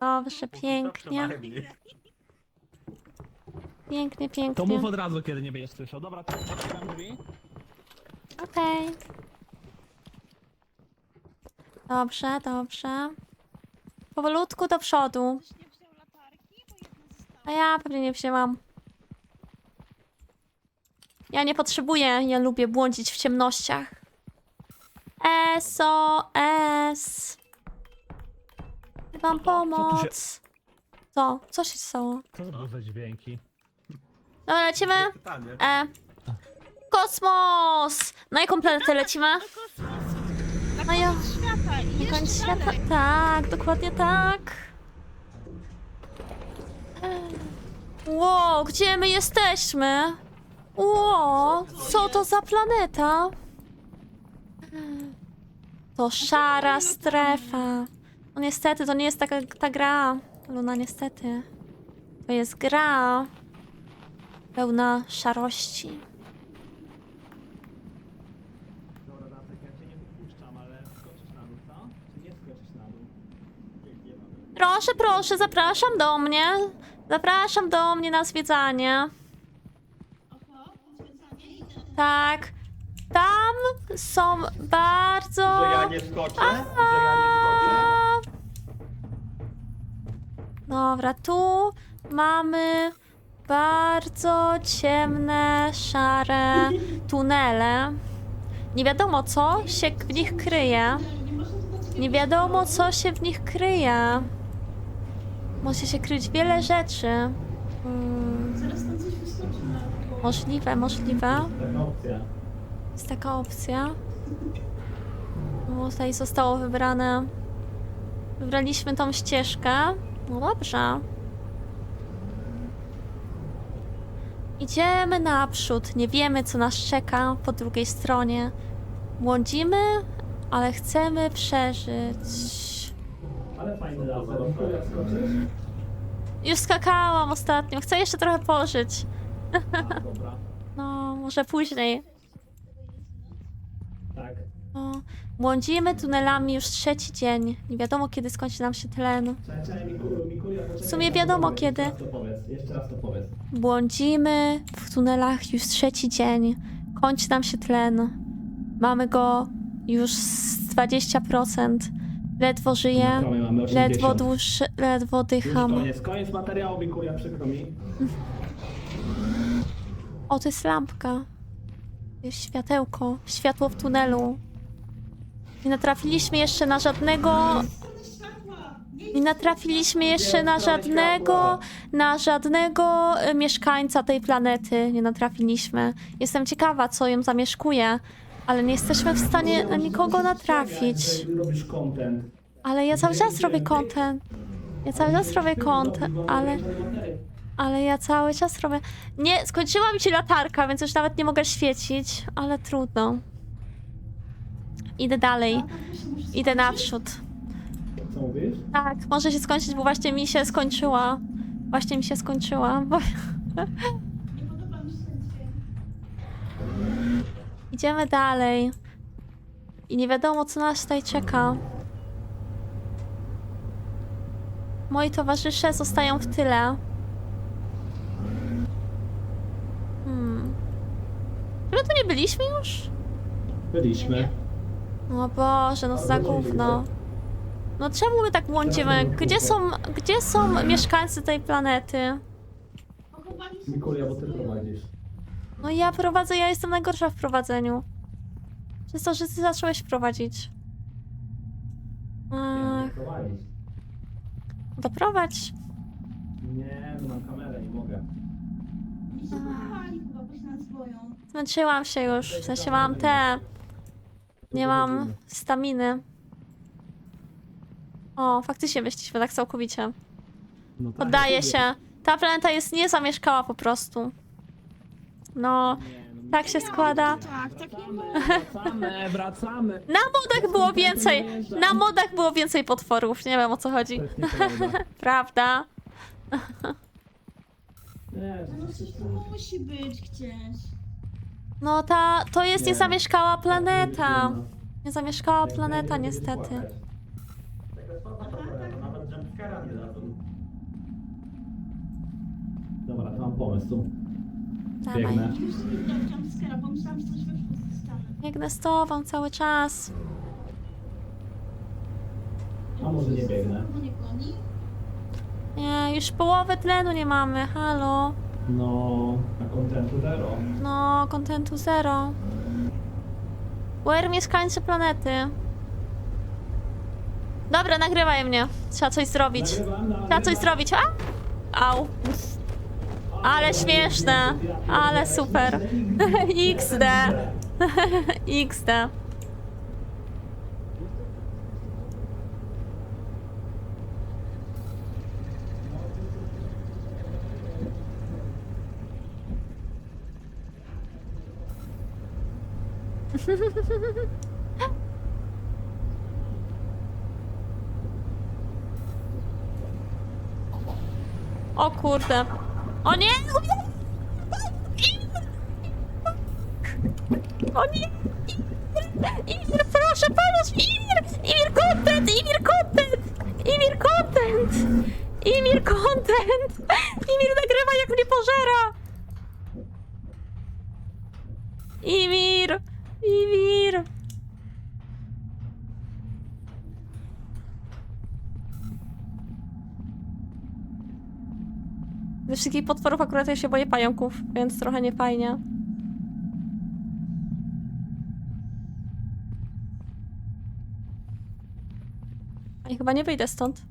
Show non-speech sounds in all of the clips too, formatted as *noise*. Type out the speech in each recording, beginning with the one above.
Dobrze, pięknie. Pięknie, To pięknie. mów od razu, kiedy nie będziesz słyszał. Dobra, to otwieram drzwi. Okej. Dobrze, dobrze. Powolutku do przodu. Ktoś nie wziął latarki, bo jedna została. A ja pewnie nie wzięłam. Ja nie potrzebuję, ja lubię błądzić w ciemnościach. SOS. Wam tu się- pomoc. Co? Co się stało? Co to za dźwięki? Dobra, lecimy. Pytanie. E. Kosmos! Na jaką planetę lecimy? Do kosmosu. Na No ja- koniec świata i Na jeszcze koniec świata. dalej. Tak, dokładnie tak. Ło, gdzie my jesteśmy? Ło, co to za planeta? To szara strefa. No niestety, to nie jest taka ta gra. Luna, niestety. To jest gra pełna szarości. Dobra, ja cię nie wypuszczam, ale skoczysz na dół, co? Czy nie skoczysz na dół? Proszę, proszę, zapraszam do mnie. Zapraszam do mnie na zwiedzanie. Tak. Tam są bardzo. Że ja nie skoczę? Że ja nie skoczę? Dobra, tu mamy bardzo ciemne, szare tunele. Nie wiadomo, co się w nich kryje. Nie wiadomo, co się w nich kryje. Może się kryć wiele rzeczy. Hmm, możliwe, możliwe. Jest taka opcja. No, tutaj zostało wybrane. Wybraliśmy tą ścieżkę. No dobrze. Idziemy naprzód. Nie wiemy, co nas czeka po drugiej stronie. Błądzimy, ale chcemy przeżyć. Ale fajny laser. Już skakałam ostatnio. Chcę jeszcze trochę pożyć. A. No, może później. Tak. No, błądzimy tunelami już trzeci dzień. Nie wiadomo, kiedy skończy nam się tlen. W sumie wiadomo kiedy. Błądzimy w tunelach już trzeci dzień. Kończy nam się tlen. Mamy go już z 20%. Ledwo żyję. Na promie mamy 80. Ledwo dłuż, ledwo dycham. koniec, koniec materiału, Mikulia, przykro mi. O, to jest lampka. Jest światełko. Światło w tunelu. Nie natrafiliśmy jeszcze na żadnego Nie natrafiliśmy jeszcze na żadnego, na żadnego e, mieszkańca tej planety. Nie natrafiliśmy. Jestem ciekawa, co ją zamieszkuje, ale nie jesteśmy w stanie na nikogo natrafić. Ale ja cały czas robię content. Ja cały czas robię content, ale, ale ja cały czas robię... Nie, skończyła mi się latarka, więc już nawet nie mogę świecić, ale trudno. Idę dalej. Idę naprzód. Co mówisz? Tak, może się skończyć, bo właśnie mi się skończyła. Właśnie mi się skończyła. Bo... *laughs* Idziemy dalej. I nie wiadomo, co nas tutaj czeka. Moi towarzysze zostają w tyle. Hmm. Chyba tu nie byliśmy już? Byliśmy. O Boże, no za gówno. No czemu my tak błądzimy? Gdzie są, gdzie są mieszkańcy tej planety? Mikulia, bo ty prowadzisz. No ja prowadzę, ja jestem najgorsza w prowadzeniu. Przez to, że ty zacząłeś prowadzić. Nie, Ach, prowadzisz. doprowadź. Nie, no mam kamerę, nie mogę. Zmęczyłam się już, w sensie mam te... Nie mam staminy. O, faktycznie wyszliśmy tak całkowicie. No tak, Poddaję się. Ta planeta jest niezamieszkała po prostu. No, tak się składa. Tak, tak nie. Wracamy, wracamy. Na modach było więcej, na modach było więcej potworów, nie wiem o co chodzi. Jest nieprawda. *laughs* Prawda? Nie, No coś tu musi być gdzieś. No ta, to jest Nie. niezamieszkała planeta. nie Niezamieszkała planeta niestety. Nawet nie dadzą. Dobra, to mam pomysł. Dawaj. Biegnę. Już nie widziałam jumpscare'a, bo myślałam, że coś wyszło z ściany. Biegnę z tobą cały czas. A może nie biegnę? Bo nie goni? Nie, już połowę tlenu nie mamy, halo. No, kontentu zero. No, kontentu zero. Where mieszkańcy planety? Dobra, nagrywaj mnie. Trzeba coś zrobić. No, Trzeba coś zrobić. A? Au. Ale śmieszne. Ale super. *laughs* XD. *laughs* XD. O kurde. O nie! O nie! Imir, proszę pomóż! Imir! Imir content! Imir content! Imir content! Imir content! Imir nagrywa jak mnie pożera! Imir! Imir! Ze wszystkich potworów akurat ja się boję pająków, więc trochę nie fajnie. I chyba nie wyjdę stąd.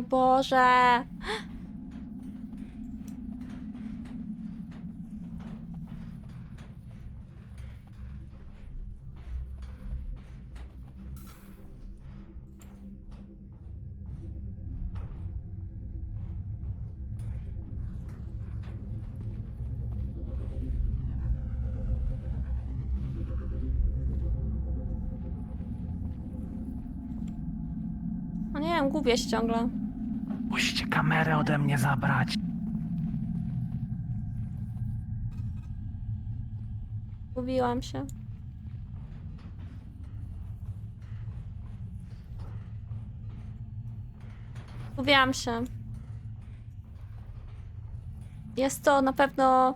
No Boże. No gubię się ciągle. Musicie kamerę ode mnie zabrać. Gubiłam się. Gubiłam się. Jest to na pewno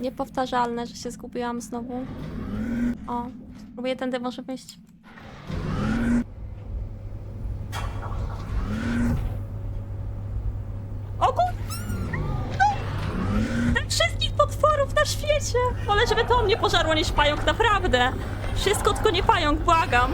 niepowtarzalne, że się zgubiłam znowu. O, spróbuję tędy może wyjść. O kur... Wszystkich świecie! Wolę, żeby to mnie pożarło niż pająk, naprawdę! Wszystko tylko nie pająk, błagam!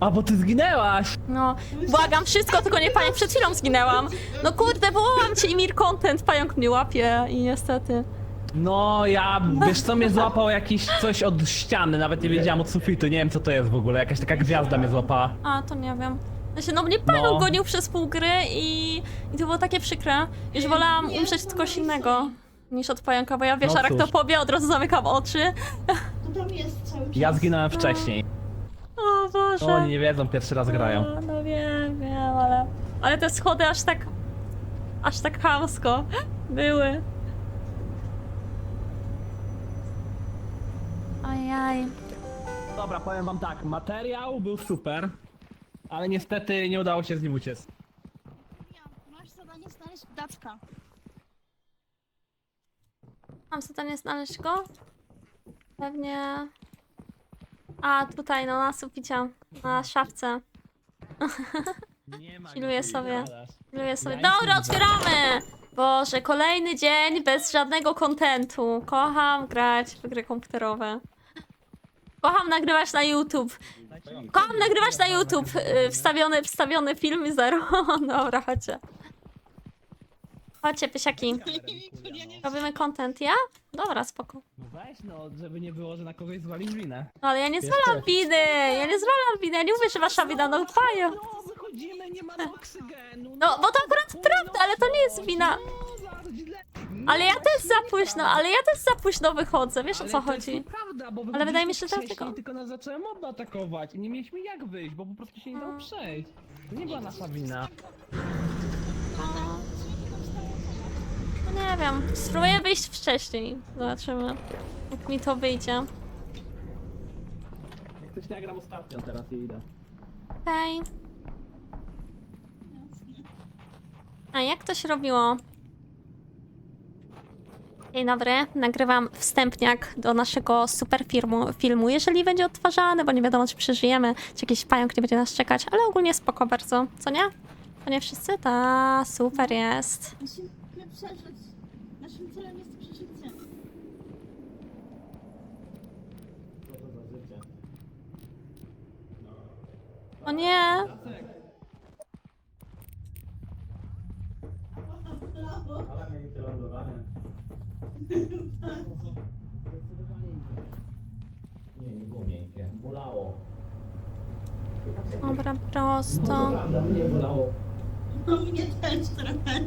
A bo ty zginęłaś! No, błagam, wszystko tylko nie pająk, przed chwilą zginęłam! No kurde, wołałam cię i Mir Content, pająk mnie łapie i niestety... No ja, wiesz co mnie złapał jakiś coś od ściany, nawet nie wiedziałam od sufitu, nie wiem co to jest w ogóle, jakaś taka gwiazda mnie złapała. A, to nie wiem. Znaczy, no mnie pająk No. gonił przez pół gry i... i to było takie przykre. Już wolałam Nie, umrzeć to od kogoś innego niż od pająka, bo ja wiesz, No arachnofobię, od razu zamykam oczy. To tam jest cały czas. Ja zginąłem wcześniej. O Boże. No, oni nie wiedzą, pierwszy raz grają. No, no wiem, wiem, ale... Ale te schody aż tak... Aż tak chamsko były. Ojaj. Dobra, powiem wam tak, materiał był super, ale niestety nie udało się z nim uciec. Masz zadanie znaleźć daczka. Mam zadanie znaleźć go? Pewnie... A, tutaj, no, na suficie. Na szafce. Nie ma *laughs* Chilluję sobie. gadasz. Lubię sobie. Ja nic Dobra, nie otwieramy! Boże, kolejny dzień bez żadnego kontentu. Kocham grać w gry komputerowe. Kocham nagrywać na YouTube. Kocham nagrywać na YouTube. Y, Wstawiony, wstawiony film i zero. *laughs* Dobra, chodźcie. Chodźcie, pysiaki. Robimy content, ja? Dobra, spoko. No weź no, żeby nie było, że na kogoś zwalisz winę. No ale ja nie zwalam winy, ja nie zwalam winy, ja nie mówię, że wasza wina, no pają. No, wychodzimy, nie mamy *laughs* oksygenu. No, bo to akurat prawda, ale to nie jest wina. No, zaraz źle. Ale ja też za późno, ale ja też za późno wychodzę, wiesz o co chodzi? nieprawda, bo Ale wydaje mi się, że tylko- tylko nas zaczęły moby atakować i nie mieliśmy jak wyjść, bo po prostu się nie dało przejść. To nie była nasza wina. No nie wiem, spróbuję wyjść wcześniej. Zobaczymy, jak mi to wyjdzie. Jak ktoś nagram ostatnio, teraz jej idę. Okej. A jak to się robiło? Dzień dobry, nagrywam wstępniak do naszego super filmu, filmu. Jeżeli będzie odtwarzany, bo nie wiadomo czy przeżyjemy, czy jakiś pająk nie będzie nas czekać, ale ogólnie spoko bardzo, co nie? To nie wszyscy? Ta, super jest. Musimy przeżyć. Naszym celem jest przeżycie. O nie! Lądowanie. Dobra, prosto. Mnie też trochę.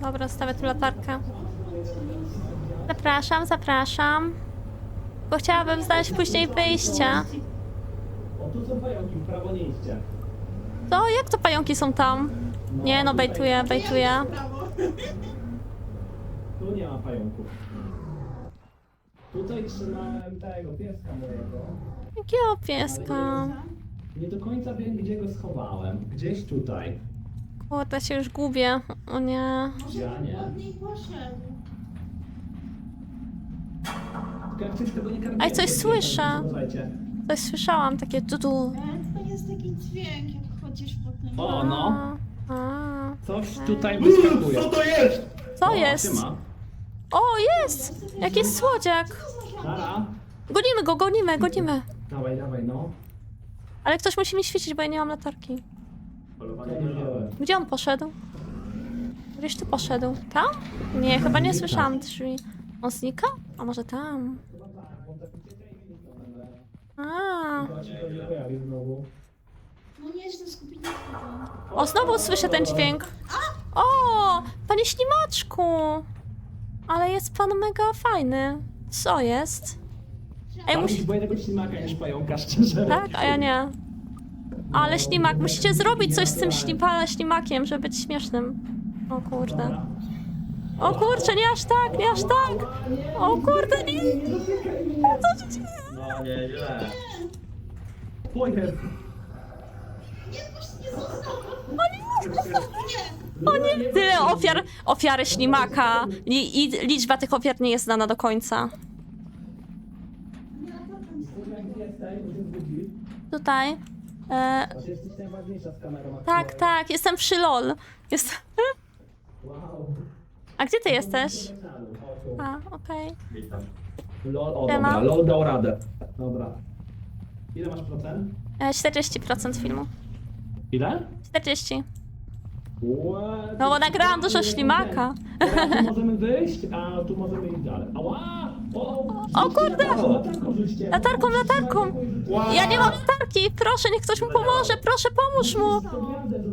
Dobra, stawię tu latarkę. Zapraszam, zapraszam. Bo chciałabym znaleźć później wyjście. O, tu są pająki, w prawo nie. To jak to pająki są tam? Nie no, bejtuję, bejtuję. Tu nie ma pająków. Tutaj trzymałem tego pieska mojego. Jakiego pieska? Nie do końca wiem, gdzie go schowałem. Gdzieś tutaj. Kurde, się już gubię. O nie. Ja nie. od niej poszedł. Tylko jak coś tego nie karmiłem, Aj, coś słyszę. Słuchajcie. Coś słyszałam, takie tutu. E, To jest taki dźwięk, jak chodzisz po tym. O, no. A, Coś tutaj wyskakuje. Co to jest? co O, jest? siema. O, jest! Jaki słodziak! Nara. Gonimy go, gonimy, gonimy. Dawaj, dawaj, no. Ale ktoś musi mi świecić, bo ja nie mam latarki. Polowanie. Gdzie on poszedł? Gdzieś tu poszedł. Tam? Nie, chyba nie słyszałam drzwi. On znika? A może tam? A. Się No. O, znowu słyszę ten dźwięk. O, panie ślimaczku! Ale jest pan mega fajny. Co jest? Ej, musi... musi... boję tego ślimaka niż pająka, szczerze. Tak, a ja nie. Ale ślimak, musicie zrobić coś z tym ślipa, ślimakiem, żeby być śmiesznym. O kurde. Dobra. O kurczę, nie aż tak, nie aż tak! O kurde, nie! Co się dzieje? No nie, źle. O jest. Nie, puść, nie został. O nie! Tyle ofiar, ofiary ślimaka. I, I liczba tych ofiar nie jest znana do końca. Tutaj. E, jesteś najważniejsza z kamerą. tak, tak, jestem przy LOL. Jest... Wow. A gdzie ty jesteś? A, okej. Witam. LOL, o Siema. dobra, LOL dał radę. Dobra. Ile masz procent? E, 40% filmu. Ile? 40. What? No bo nagrałam dużo ślimaka. Dobra, tu możemy wyjść, a tu możemy iść dalej. Ała! O, O kurde! Latarką rzućcie. Latarką, latarką! Ja nie mam latarki! Proszę, niech ktoś mu pomoże! Proszę, pomóż mu!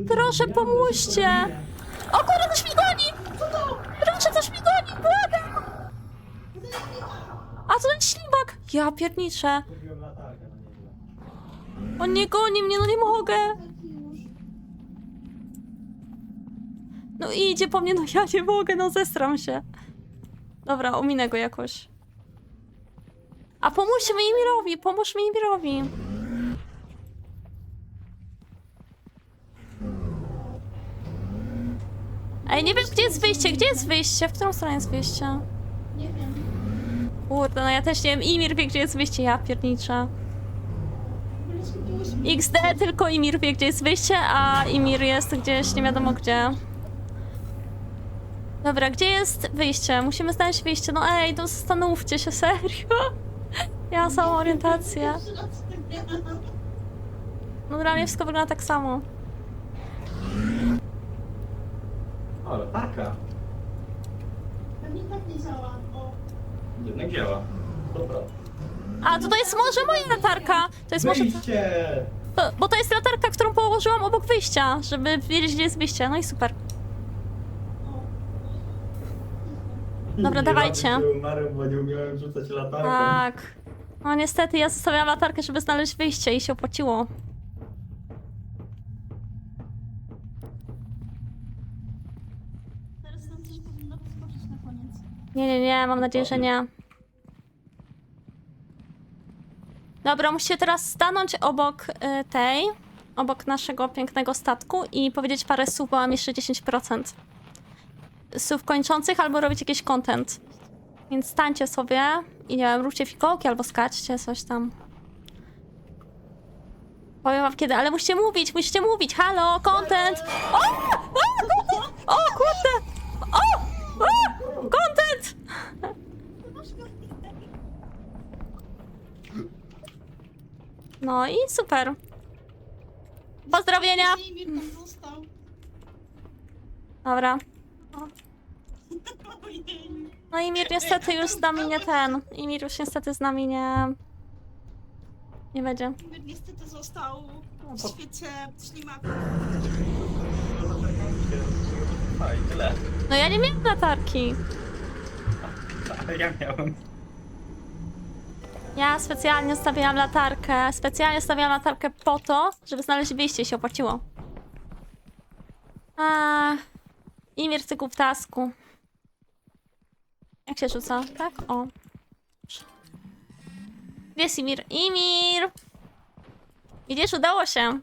Proszę, pomóżcie! O kurde, coś mi goni! Proszę, coś mi goni! Błagam! A to ten ślimak! Ja pierniczę! Kupiłem latarkę na nieźle. On nie goni mnie, no nie mogę! Taki już. No i idzie po mnie, no ja nie mogę, no zestram się. Dobra, ominę go jakoś. A pomóżcie mi Imirowi, pomóż mi Imirowi. Ej, nie wiem gdzie jest wyjście, gdzie jest wyjście? W którą stronę jest wyjście? Nie wiem. Kurde, no ja też nie wiem, Imir wie gdzie jest wyjście, ja pierniczę. XD, tylko Imir wie gdzie jest wyjście, a Imir jest gdzieś nie wiadomo gdzie. Dobra, gdzie jest wyjście? Musimy znaleźć wyjście. No ej, to zastanówcie się, serio. Ja mam samą orientację. No dla mnie wszystko wygląda tak samo. O, latarka. Pewnie tak nie działa. O. Jednak działa. Dobra. A, to, to jest może moja latarka. To jest może... Wyjście! To, bo to jest latarka, którą położyłam obok wyjścia, żeby wiedzieć gdzie jest wyjście. No i super. Dobra, Nie dawajcie. bo nie umiałem rzucać latarką. Tak. No niestety, ja zostawiałam latarkę, żeby znaleźć wyjście i się opłaciło. Teraz tam coś powinno wyskoczyć na koniec. Nie, nie, nie, mam nadzieję, że nie. Dobra, musicie teraz stanąć obok y, tej, obok naszego pięknego statku i powiedzieć parę słów, bo mam jeszcze 10% słów kończących albo robić jakiś content. Więc stańcie sobie i nie wiem, róbcie fikołki albo skaczcie, coś tam. Powiem wam kiedy, ale musicie mówić, musicie mówić, halo, content! O! O, o kurde! O! o! Content! No i super. Pozdrowienia! Dobra. No i Mir niestety już z nami nie ten. I Mir już niestety z nami nie... Nie będzie. Mir niestety został w świecie ślimaków. A i tyle. No ja nie miałam latarki. Ale ja miałem. Ja specjalnie stawiałam latarkę. Specjalnie stawiałam latarkę po to, żeby znaleźć wyjście i się opłaciło. A, Imir cyku w tasku. Jak się rzuca? Tak? O. Jest Imir? Imir! Widzisz, udało się.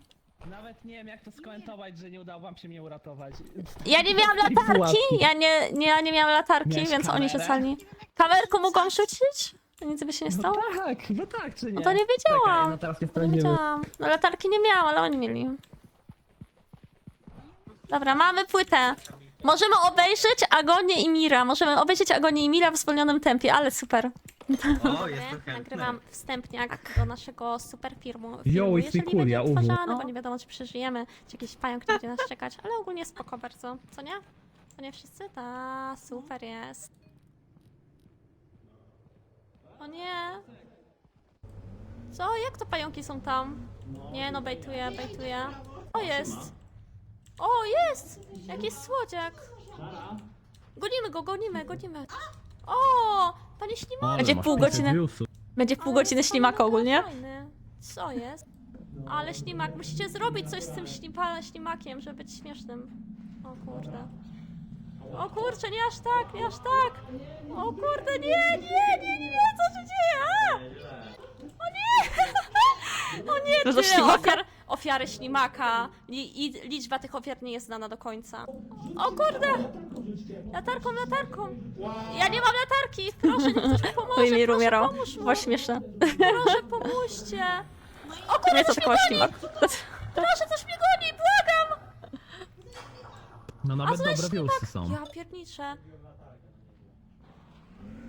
Nawet nie wiem jak to skomentować, że nie udało wam się mnie uratować. Ja nie miałam *laughs* latarki. Ja nie, nie, ja nie miałam latarki, Miałeś więc oni kamerę? rzucali. Kamerką mogłam rzucić? To nic by się nie No stało? tak, no tak, czy nie? No to nie Czekaj, wiedziałam. no teraz nie Nie sprawdzimy. wiedziałam. No latarki nie miałam, ale oni mieli. Dobra, mamy płytę. Możemy obejrzeć Agonię i Mira. Możemy obejrzeć Agonię i Mira w zwolnionym tempie, ale super. O, jest to chętny. Nagrywam wstępniak do naszego super filmu. Jo, jest Jeżeli kuria, będzie uwu. odtwarzany, bo nie wiadomo, czy przeżyjemy, czy jakiś pająk nie będzie nas czekać, ale ogólnie spoko bardzo. Co nie? To nie wszyscy? Ta, super jest. O nie. Co? Jak to pająki są tam? Nie no, bejtuję, bejtuję. O, jest! O, jest! Jaki słodziak! Gonimy go, gonimy, gonimy. O! Panie ślimak! Będzie pół godziny. Będzie pół godziny ślimaka ogólnie. Fajny. Co jest? Ale ślimak, musicie zrobić coś z tym ślipa, ślimakiem, żeby być śmiesznym. O kurde. O kurczę, nie aż tak, nie aż tak! O kurde, nie, nie, nie, nie, co się dzieje? A! O nie! *laughs* O nie, To tyle ofiar, ofiary ślimaka. Li, i liczba tych ofiar nie jest znana do końca. O kurde! Latarką, latarką! Ja nie mam latarki! Proszę, niech ktoś mi *laughs* pomoże! Oj, mi proszę, umierał. pomóż mu. Było śmieszne. Proszę, pomóżcie! O kurde, Nie, to coś mnie tylko goni! ślimak. Proszę, coś mnie goni, błagam! No nawet zły dobre viewsy są. Ja pierniczę.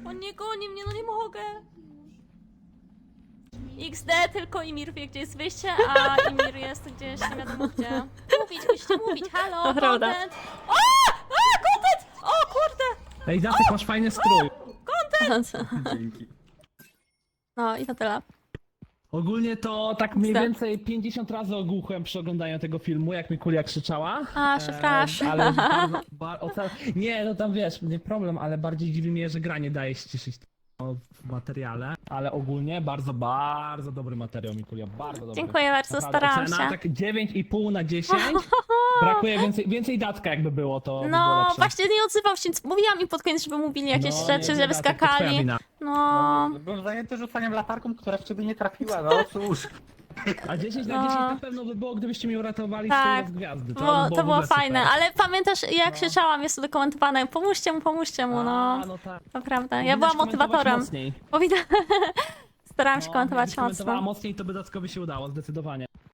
On nie goni mnie, no nie mogę. XD, tylko Imir wie, gdzie jest wyjście, a Imir jest gdzieś nie wiadomo gdzie. Mówić, musicie mówić, halo, To prawda. content! O! A, content! O kurde! Ej, Zacek, masz fajny strój. Dzięki. No i to tyle. Ogólnie to tak mniej Zda- więcej 50 razy ogłuchłem przy oglądaniu tego filmu, jak mi Kulia krzyczała. A, przepraszam. E, ale bardzo, ba, oca- nie, no tam wiesz, nie problem, ale bardziej dziwi mnie, że gra nie daje ściszyć w materiale. Ale ogólnie bardzo, bardzo dobry materiał Mikulia, bardzo dobry. Dziękuję bardzo, Naprawdę, starałam ocena się. tak 9,5 na 10. *laughs* Brakuje więcej, więcej datka jakby było, to by było No, lepsze. właśnie nie odzywał się, więc mówiłam im pod koniec, żeby mówili jakieś No, rzeczy, nie, żeby to twoja skakali. wina. No, Byłem zajęty rzucaniem latarką, która w ciebie nie trafiła, no cóż. A 10 na No. 10 na pewno by było, gdybyście mi uratowali Tak. z gwiazdy. To, było, by to w było ogóle fajne, super. ale pamiętasz, jak krzyczałam, jest tu dokumentowane, pomóżcie mu, pomóżcie mu, no. A, no tak. To prawda, ja Powinnaś byłam komentować motywatorem. Mocniej. Powinna... *laughs* Starałam się No, komentować komentowała mocno. mocniej, to by Dackowi się udało, zdecydowanie.